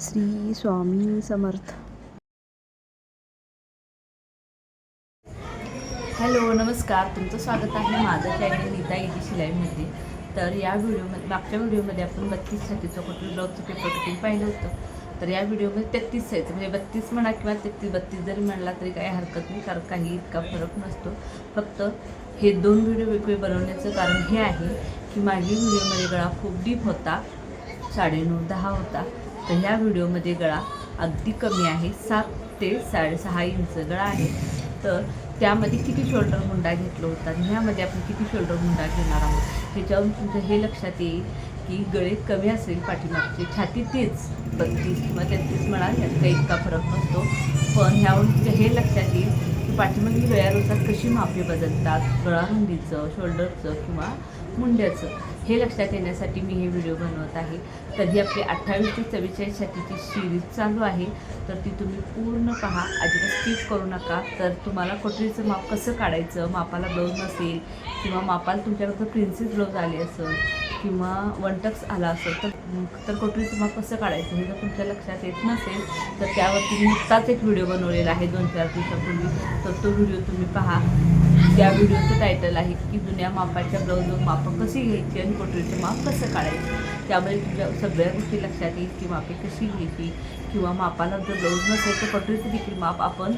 Shri Swami Samarth. Hello नमस्कार. तुमचं स्वागत आहे माझं चॅनल नीता इजी शिलाईमध्ये. तर या व्हिडिओमध्ये मागच्या व्हिडिओमध्ये आपण बत्तीस साठीचं कुठलं ब्लाऊजचं पेपर कटिंग पाहिलं होतं. तर या व्हिडिओमध्ये तेहतीस साईज म्हणजे बत्तीस म्हणा किंवा तेहतीस बत्तीस जरी म्हणला तरी काही हरकत नाही कारण काही इतका फरक नसतो. फक्त हे दोन व्हिडिओ वेगळे बनवण्याचं कारण हे आहे की मागील व्हिडिओमध्ये गळा खूप डीप होता. साडेनऊ दहा होता. तर ह्या व्हिडिओमध्ये गळा अगदी कमी आहे. सात ते साडेसहा इंच गळा आहे. तर त्यामध्ये किती शोल्डर हुंडा घेतला होता आणि ह्यामध्ये आपण किती शोल्डर हुंडा घेणार आहोत ह्याच्यावरून तुमचं हे लक्षात येईल की गळे कमी असेल पाठीमागचे. छाती तेच बत्तीस किंवा तेहतीस म्हणा यात काही इतका फरक नसतो. पण ह्यावरून तुमच्या हे लक्षात येईल पाठीमागील वयानुसार कशी मापे बदलतात? गळारुंदीचं शोल्डरचं किंवा मुंड्याचं? हे लक्षात येण्यासाठी मी हे व्हिडिओ बनवत आहे. कधी आपली अठ्ठावीस ते चव्वेचाळीस छातीची सिरीज चालू आहे. तर ती तुम्ही पूर्ण पहा. अजिबात स्किप करू नका. तर तुम्हाला कोटरीचं माप कसं काढायचं? मापाला ब्लाऊज नसेल किंवा मापाला तुमच्याकडं प्रिन्सेस ब्लाऊज आले असेल किंवा वनटक्स आला असेल तर तर कोटरीचं माप कसं काढायचं? हे जर तुमच्या लक्षात येत नसेल तर त्यावरती नुकताच एक व्हिडिओ बनवलेला आहे दोन चार दिवसापूर्वी. तर तो व्हिडिओ तुम्ही पहा. त्या व्हिडिओचं टायटल आहे की जुन्या मापाच्या ब्लाऊजवर मापं कशी घ्यायची आणि कोटरीचं माप कसं काढायचं? त्यामुळे तुझ्या सगळ्या गोष्टी लक्षात येईल की मापे कशी घ्यायची किंवा मापाला जर ब्लाऊज नसेल तर कोटरीचं देखील माप आपण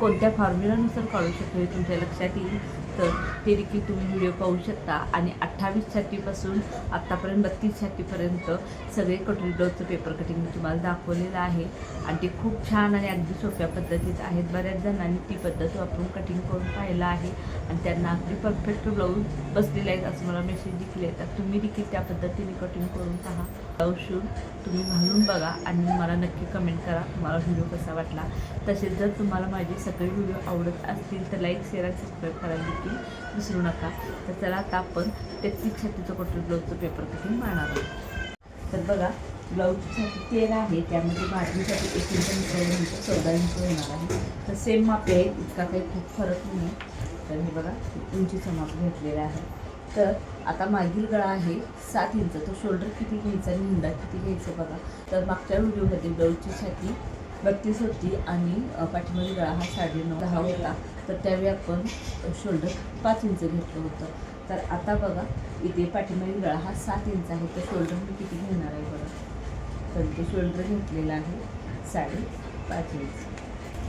कोणत्या फॉर्म्युलानुसार काढू शकतो हे तुमच्या लक्षात येईल. तर ते देखील तुम्ही व्हिडिओ पाहू शकता. आणि अठ्ठावीस छातीपासून आत्तापर्यंत बत्तीस छातीपर्यंत सगळे कटोरी ब्लाऊजचं पेपर कटिंग मी तुम्हाला दाखवलेलं आहे. आणि ते खूप छान आणि अगदी सोप्या पद्धतीत आहेत. बऱ्याच जणांनी ती पद्धत वापरून कटिंग करून पाहिलं आहे. आणि त्यांना अगदी परफेक्ट ब्लाऊज बसलेला आहेत असं मला मेसेज देखील येतात. तुम्ही देखील त्या पद्धतीने कटिंग करून पहा. ब्लाऊज शूट तुम्ही घालून बघा आणि मला नक्की कमेंट करा. तुम्हाला व्हिडिओ कसा वाटला? तसेच जर तुम्हाला माझे सगळे व्हिडिओ आवडत असतील तर लाईक शेअर आणि सबस्क्राईब करायला देखील विसरू नका. तर चला आता आपण तेहतीस छातीचं कोटर ब्लाऊजचं पेपर कटिंग मारणार आहोत. तर बघा ब्लाऊजसाठी छाती तेरा आहे त्यामध्ये माझीसाठी एक इंच मिसळलं इंच चौदा इंच होणार आहे. तर सेम माप आहे इतका काही खूप फरक नाही. तर हे बघा उंचीचं माप घेतलेलं आहे. तर आता मागील गळा आहे सात इंच तो शोल्डर किती घ्यायचा आणि मुंडा किती घ्यायचा बघा. तर मागच्या व्हिडिओमध्ये ब्लाऊजची छाती बत्तीस होती आणि अ, गळा हा साडेनऊ दहा होता. तर त्यावेळी आपण शोल्डर पाच इंच घेतलं होतं. तर आता बघा इथे पाठीमागील गळा हा सात इंच आहे. तर शोल्डर मी किती घेणार आहे बघा. तर ते शोल्डर घेतलेला आहे साडे पाच इंच.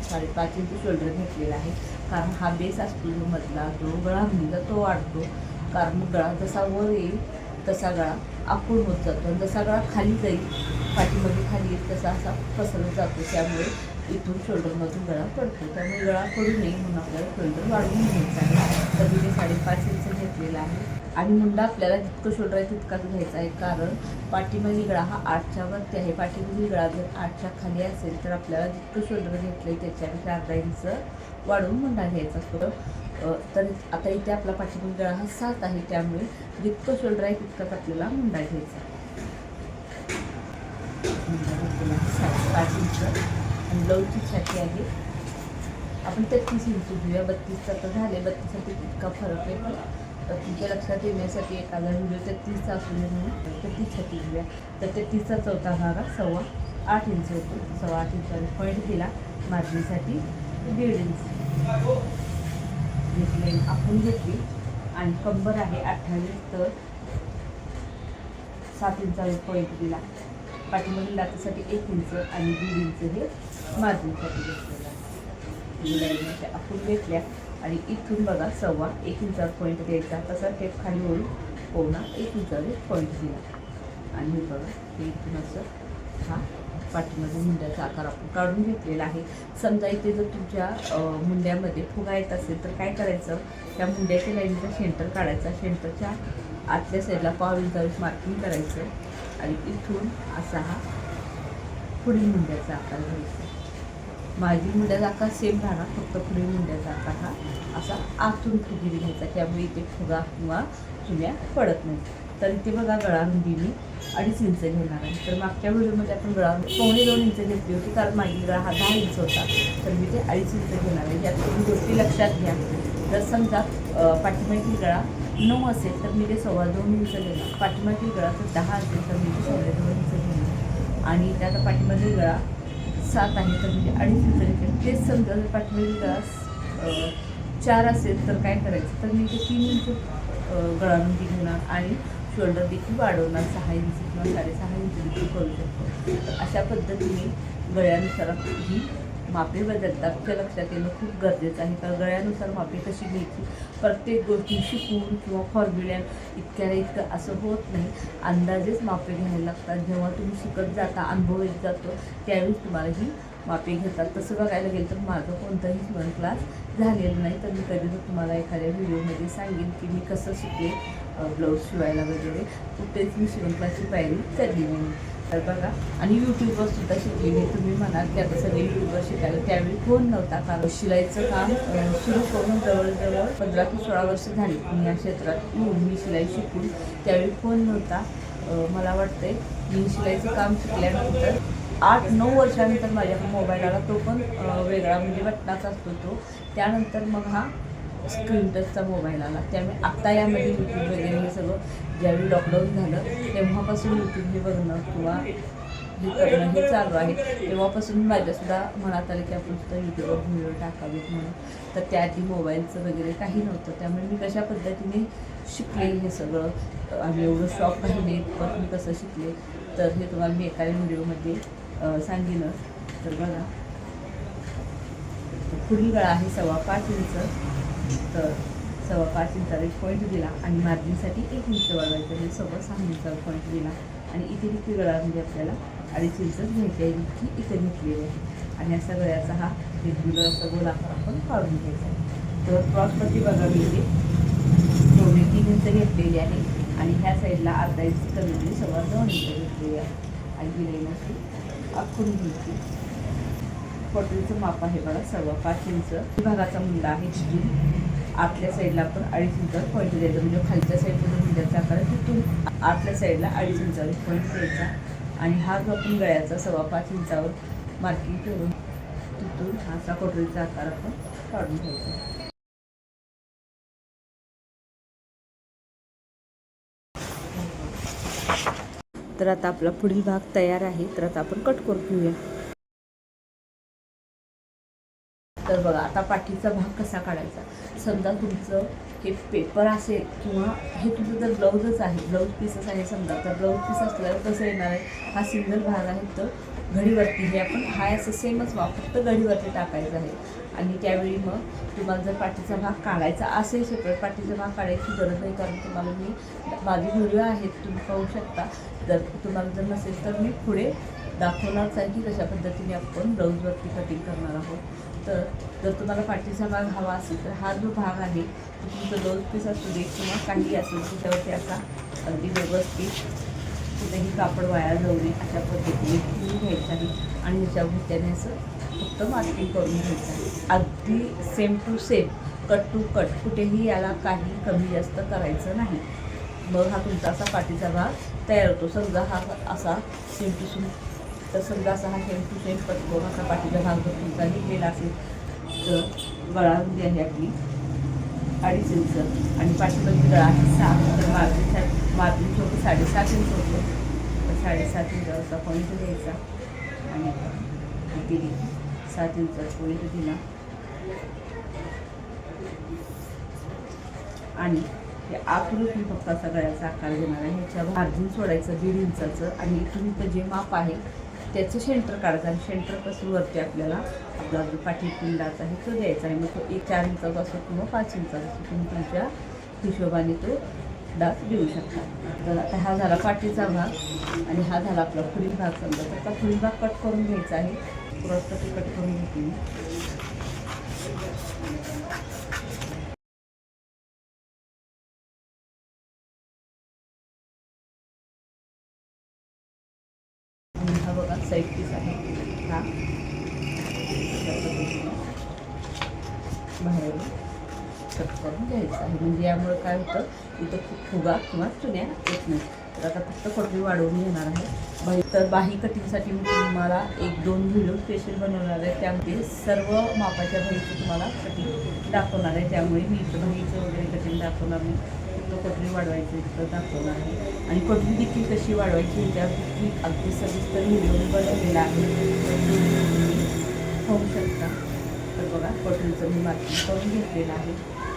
साडेपाच इंच शोल्डर घेतलेला आहे. कारण हा बेस असतो जो मधला जो गळा म्हणजे तो वाढतो. कारण गळा जसा वर येईल तसा गळा आखूड होत जातो. आणि जसा गळा खाली जाईल पाठीमध्ये खाली येईल तसा असा पसरत जातो. त्यामुळे इथून शोल्डरमधून गळा पडतो. त्यामुळे गळा पडू नये म्हणून आपल्याला शोल्डर वाढवून घ्यायचा आहे. तर मी साडेपाच इंच घातलेला आहे. आणि मुंडा आपल्याला जितकं शोल्डर आहे तितकाच घ्यायचा आहे कारण पाठीमागे गळा हा आठच्या वरती आहे. पाठीमागे गळा जर आठच्या खाली असेल तर आपल्याला जितकं शोल्डर घेतलं आहे त्याच्यापेक्षा अर्धा इंच वाढवून मुंडा घ्यायचा असतो. तर आता इथे आपला पाठीमागे गळा हा सात आहे त्यामुळे जितकं शोल्डर आहे तितकाच आपल्याला मुंडा घ्यायचा मुंडा घेतलेला आहे इंच आणि ब्लाऊजची छाती आहे. आपण तेहतीस इंच घेऊया. बत्तीसचा तर झाले. बत्तीससाठी इतका फरक आहे. मला तर तुमच्या लक्षात येण्यासाठी एखादा व्हिडिओ तेहतीसचा असू नये म्हणून. तेहतीस छाती घेऊया. तर तेहतीसचा चौथा भाग सव्वा आठ इंच होतो सव्वा आठ इंचाने पॉईंट दिला मार्जिनसाठी दीड इंच घेतले आपण घेतली. आणि कंबर आहे अठ्ठावीस तर सात इंचावर पॉईंट दिला पाठीमधील लातीसाठी एक इंच आणि दीड इंच हे मार्जिनसाठी घेतलेलं आहे लाईनच्या आपण घेतल्या. आणि इथून बघा सव्वा एक इंचावर पॉईंट द्यायचा. तसा टेप खाली होऊन पोवणा एक इंचावर एक पॉईंट दिला. आणि बघा हे इथून असं हा पाठीमध्ये मुंड्याचा आकार आपण काढून घेतलेला आहे. समजा इथे जर तुमच्या मुंड्यामध्ये फुगा येत असेल तर काय करायचं? त्या मुंड्याच्या लाईनचा सेंटर काढायचा. सेंटरच्या आतल्या साईडला पाव इंचावीस मार्किंग करायचं. आणि इथून असा हा पुढील मुंड्याचा आकार घ्यायचा. मागील मुंड्याचा आकार सेम राहणार फक्त पुढे मुंड्याचा आकार हा असा आतून फुगिरी घ्यायचा त्यामुळे इथे फुगा किंवा चुन्या पडत नाही. तर इथे बघा गळारुंदी मी अडीच इंच घेणार आहे. तर मागच्या व्हिडिओमध्ये आपण गळा पावणे दोन इंच घेतली होती कारण मागील गळा हा दहा इंच होता. तर मी ते अडीच इंच घेणार आहे. यात तुम्ही गोष्टी लक्षात घ्या. जर समजा पाठीमागील गळा नऊ असेल तर मी ते सव्वा दोन इंच घेणार. पाठीमागील गळा जर दहा असेल तर मी ते सव्वा दोन इंच घेणार. आणि त्यात पाठीमागील गळा सात आहे तर म्हणजे अडीच लिटर घेतले तेच समजा जर पाठीमध्ये गळा चार असेल तर काय करायचं? तर मी ते तीन इंच अं, घेणार आणि शोल्डर देखील वाढवणार सहा इंच किंवा साडेसहा इंच देखील करू शकतो. तर अशा पद्धतीने गळ्यानुसार ही मापे बदलतात. ते लक्षात येणं खूप गरजेचं आहे. तर गळ्यानुसार मापे कशी घ्यायची? प्रत्येक गोष्टी शिकून किंवा फॉर्म्युल्या इतक्या इतकं असं होत नाही. अंदाजेच मापे घ्यायला लागतात. जेव्हा तुम्ही शिकत जाता अनुभव येत जातो त्यावेळी तुम्हाला ही मापिंग घेतात. तसं बघायला गेलं तर माझं कोणताही शिवण क्लास झालेलं नाही. तर मी कधी जर तुम्हाला एखाद्या व्हिडिओमध्ये सांगेन की मी कसं शिकले ब्लाऊज शिवायला वगैरे कुठेच मी शिवण क्लासची पायरी करली नाही तर बघा आणि यूट्यूबवर सुद्धा शिकलेली तुम्ही म्हणाल की आता सगळे यूट्यूबवर शिकायला. त्यावेळी फोन नव्हता? कारण शिलाईचं काम सुरू करून जवळजवळ पंधरा ते सोळा वर्ष झाली मी या क्षेत्रात येऊन मी शिलाई शिकून. त्यावेळी फोन नव्हता? मला वाटतंय मी शिलाईचं काम शिकल्यानंतर आठ नऊ वर्षानंतर माझ्याकडे मोबाईल आला. तो पण वेगळा म्हणजे बटनाचा असतो तो. त्यानंतर मग हा स्क्रीन टचचा मोबाईल आला. त्यामुळे आत्ता यामध्ये यूट्यूब वगैरे हे सगळं ज्यावेळी लॉकडाऊन झालं तेव्हापासून यूट्यूब हे बघणं किंवा हे करणं हे चालू आहे. तेव्हापासून माझ्यासुद्धा मनात आलं की आपण सुद्धा यूट्यूबवर व्हिडिओ टाकावेत म्हणून. तर त्याआधी मोबाईलचं वगैरे काही नव्हतं. त्यामुळे मी कशा पद्धतीने शिकले हे सगळं? आणि एवढं शॉक राहिले पण मी कसं शिकले? तर हे तुम्हाला मी एका व्हिडिओमध्ये सांगितलं. तर बघा. पुढील गळा आहे सव्वा पाच इंच तर सव्वा पाच इंचाला एक पॉईंट दिला आणि मार्जिनसाठी एक इंच वाढवायचं. हे सव्वा सहा इंचावर पॉईंट दिला. आणि इथे किती गळा म्हणजे आपल्याला अडीच इंचच घ्यायची आहे इतकी इथे घेतलेली आहे. आणि असा गळ्याचा हा रेग्युलर असा गोल आकार आपण काढून घ्यायचा आहे. तर क्रॉसपट्टी बघा मी इथे. तीन इंच घेतलेली आहे. आणि ह्या साईडला अर्धा इंच कमी म्हणजे सव्वा दोन इंच घेतलेली आहे. आणि ही लाईन आखून घ्यायची पटरीचं माप आहे बघा सव्वा पाच इंच. विभागाचा मुंडा आहे तिथून आतल्या साईडला आपण अडीच इंचावर पॉईंट द्यायचा. म्हणजे खालच्या साईडला जो मुंड्याचा आकार आहे तिथून आतल्या साईडला अडीच इंचावर पॉईंट द्यायचा. आणि हा जो आपण गळ्याचा सव्वा पाच इंचावर मार्किंग करून तिथून हा असा कोटरीचा आकार आपण काढून घ्यायचा. तर आता आपला पुढील भाग तयार आहे. तर आता आपण कट करून घेऊया. तर बघा आता पाठीचा भाग कसा काढायचा? समजा तुमचं हे पेपर असेल किंवा हे तुमचं जर ब्लाऊजच आहे ब्लाऊज पीसच आहे समजा तर ब्लाऊज पीस असल्यावर कसं येणार आहे? हा सिंगल भाग आहे तर घडीवरती हे आपण हाय असं सेमच भाग फक्त घडीवरती टाकायचं आहे. आणि त्यावेळी मग तुम्हाला जर पाठीचा भाग काढायचा असेल सेपरेट पाठीचा भाग काढायची गरज नाही कारण तुम्हाला मी माझे व्हिडिओ आहेत तुम्ही पाहू शकता. जर तुम्हाला जर नसेल तर मी पुढे दाखवणारच आहे की कशा पद्धतीने आपण ब्लाऊजवरती कटिंग करणार आहोत. तर जर तुम्हाला पाठीचा भाग हवा असेल तर हा जो भाग आहे तो तुमचं दोन पीस असू दे किंवा काही असेल त्याच्यावरती असा अगदी व्यवस्थित कुठेही कापड वाया जाऊ नये अशा पद्धतीने घेऊन घ्यायचं आहे. आणि ह्याच्यावर त्याने असं फक्त मार्किंग करून घ्यायचं आहे. अगदी same to same cut to cut कुठेही याला काही कमी जास्त करायचं नाही. मग हा तुमचा असा पाठीचा भाग तयार होतो. समजा हा असा सेम टू सेम तर समजा असा हा शेंटू टू सेम करून असा पाठीचा भाग जर तुमचा निघलेला असेल तर गळारुंदी आहे आपली अडीच इंच. आणि पाठीमध्ये गळा आहे सात तर मार्जिन मार्जिन छोटं साडेसात इंच होतं. तर साडेसात इंचाचा पॉईंट द्यायचा. आणि दिली सात इंच पॉईंट दिला. आणि हे आतूनच मी फक्त असा गळ्याचा आकार देणार आहे. ह्याच्या मार्जिन सोडायचं दीड इंचाचं. आणि इथून इथं जे माप आहे त्याचं शेंटर काढायचं आणि शेल्टरपासून वरती आपल्याला आपला जो पाठीपिंडाचा आहे तो द्यायचा आहे. मग तो एक चार इंचाचा असो किंवा पाच इंचाचा असो तुम्ही तुमच्या हिशोबाने तो डास देऊ शकता. तर आता हा झाला पाठीचा भाग आणि हा झाला आपला पुढील भाग समजा. तर पुढील भाग कट करून घ्यायचा आहे. क्रॉस कट कट करून घेते मी साईड पीस आहे. हा? बाहेर कट करून घ्यायचं आहे. म्हणजे यामुळे काय होतं इथं खूप फुगा किंवा चुन्या येत नाही तर आता फक्त कटोरी वाढवून घेणार आहे? बाही तर बाही कटिंगसाठी मी तुम्हाला एक दोन व्हिडिओ स्पेशल बनवणार आहे. त्यामध्ये सर्व मापाच्या बाहीचं तुम्हाला कटिंग दाखवणार आहे. त्यामुळे मी इथं बाहीचं वगैरे कटिंग दाखवणार नाही. तो कटरी वाढवायची वाढवायचं इतकं दाखवलं आहे. आणि कटली देखील कशी वाढवायची त्या अगदी सविस्तर व्हिडिओ बनवलेला आहे. होऊ शकता. तर बघा कटलीचं मी मार्किंग करून घेतलेलं आहे.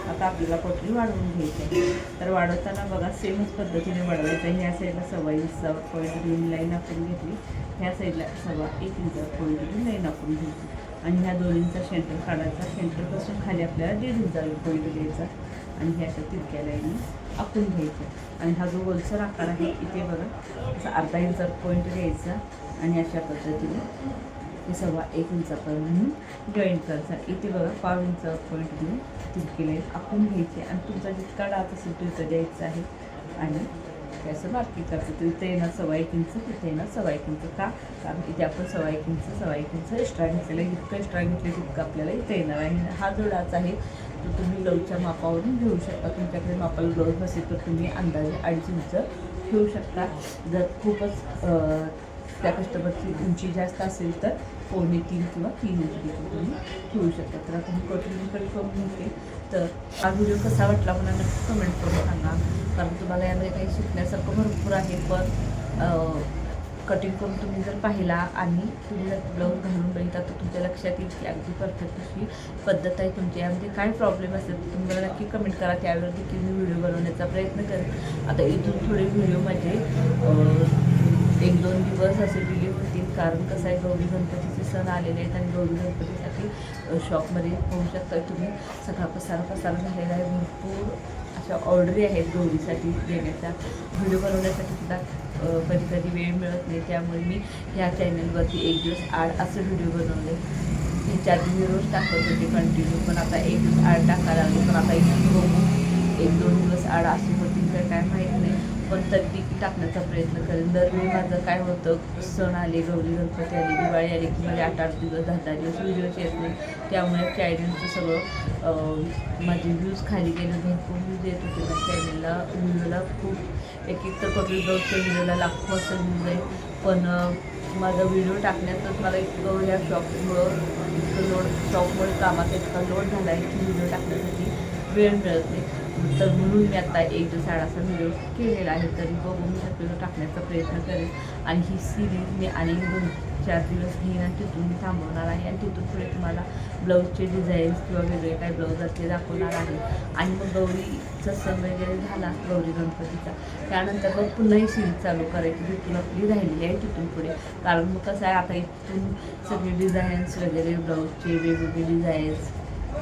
आता आपल्याला कटली वाढवून घ्यायची आहे. तर वाढवताना बघा सेमच पद्धतीने वाढवायचं आहे. ह्या साईडला सव्वा इंच पॉईंट ग्रीन लाईन आपण घेतली. ह्या साईडला सव्वा एक इंच पॉईंट ग्रीन लाईन आपण घेतली. आणि ह्या दोन्हींचा सेंटर काढायचा. सेंटरपासून खाली आपल्याला दीड इंचावर पॉईंट घ्यायचा. आणि ह्या अशा तिरक्या लाईनी आखून घ्यायचं आणि हा जो गोलसर आकार आहे इथे बघा असा अर्धा इंचा पॉईंट घ्यायचा आणि अशा पद्धतीने हे सव्वा एक इंचापर्यंत जॉईन करायचा. इथे बघा पाव इंचावर पॉईंट घेऊन तिरकी लाईन आखून घ्यायची. आणि तुमचा जितका डाळ असेल तो इथं द्यायचा आहे. आणि त्याचं असं मार्किंग करायचं तर इथे येणार सव्वा एक इंच तिथे येणार सव्वा एक इंच का? कारण इथे आपण सव्वा एक इंच सव्वा एक इंच एक्स्ट्रा घेतलेलं आहे. जितकं एक्स्ट्रा घेतलं तितकं आपल्याला इथे येणार आहे. हा जो डाच आहे तर तुम्ही ब्लाऊजच्या मापावरून घेऊ शकता. तुमच्याकडे मापाला ब्लाऊज नसेल तर तुम्ही अंदाजे अडीच इंच घेऊ शकता. जर खूपच त्या कस्टमरची उंची जास्त असेल तर पोहणे तीन किंवा तीन इंच देखील तुम्ही ठेवू शकता. तर आता मी कटिंग करून घेते. तर हा व्हिडिओ कसा वाटला मला नक्की कमेंट करून सांगा. कारण तुम्हाला यामध्ये काही शिकण्यासारखं भरपूर आहे पण कटिंग करून तुम्ही जर पाहिला आणि तुम्ही जर ब्लाऊज घालून बघितला तर तुमच्या लक्षात येईल की अगदी परफेक्ट अशी पद्धत आहे तुमची. यामध्ये काय प्रॉब्लेम असेल तर तुम्ही मला नक्की कमेंट करा. त्यावर देखील मी व्हिडिओ बनवण्याचा प्रयत्न करेन. आता इथून थोडे व्हिडिओ माझे म्हणजे, एक दोन दिवस असे डिले होतील. कारण कसं आहे गौरी गणपतीचे सण आलेले आहेत आणि गौरी गणपतीसाठी शॉपमध्ये होऊ शकता तुम्ही. सगळा पसारा पसारा झालेला आहे. भरपूर अशा ऑर्डरी आहेत गौरीसाठी देण्याच्या. व्हिडिओ बनवण्यासाठी सुद्धा कधी कधी वेळ मिळत नाही त्यामुळे मी ह्या चॅनलवरती एक दिवस आड असं व्हिडिओ बनवले. ह्याच्या आधी मी रोज टाकत होते कंटिन्यू पण आता एक दिवस आड टाकायला लागले. पण आता इथून बघू एक दोन दिवस आड असू होतील तर काय माहीत नाही. पण तरी टाकण्याचा प्रयत्न करेन. दरवेळी माझं काय होतं सण आले गौरी गणपती आले दिवाळी आली की माझे आठ आठ दिवस दहा दहा दिवस व्हिडिओच येत नाही. त्यामुळे चॅनलचं सगळं माझे व्ह्यूज खाली गेले भरपूर व्ह्यूज येत होते. माझ्या चॅनलला व्हिडिओला खूप एक एक तर कटोरी ब्लाऊजच्या व्हिडिओला लाखो असं व्ह्यूज आहे. पण माझा व्हिडिओ टाकण्यातच मला इतकं ह्या शॉपमुळं इतकं लोड शॉपमुळे कामाचा इतका लोड झाला आहे की व्हिडिओ टाकण्यासाठी वेळ मिळत नाही. तर म्हणून मी आता एक दिवस आडाचा व्हिडिओ केलेला आहे तरी बघून मी आपल्याला टाकण्याचा प्रयत्न करेन. आणि ही सिरीज मी आणि दोन चार दिवस घेईन आणि तिथून मी थांबवणार आहे. आणि तिथून पुढे तुम्हाला ब्लाऊजचे डिझाईन्स किंवा वेगळे काय ब्लाऊज असते दाखवणार आहे. आणि मग गौरीचा सण वगैरे झाला गौरी गणपतीचा. त्यानंतर मग पुन्हा ही सिरीज चालू करायची तिथून आपली राहिलेली आहे तिथून पुढे. कारण मग कसं आहे आता इथून सगळे डिझाईन्स वगैरे ब्लाऊजचे वेगवेगळे डिझाईन्स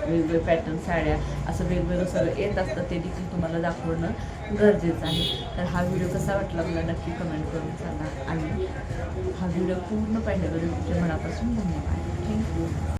वेगवेगळे पॅटर्न साड्या असं वेगवेगळं सगळं येत असतं ते देखील तुम्हाला दाखवणं गरजेचं आहे. तर हा व्हिडिओ कसा वाटला मला नक्की कमेंट करून सांगा. आणि हा व्हिडिओ पूर्ण पाहिल्याबद्दल तुमच्या मनापासून धन्यवाद.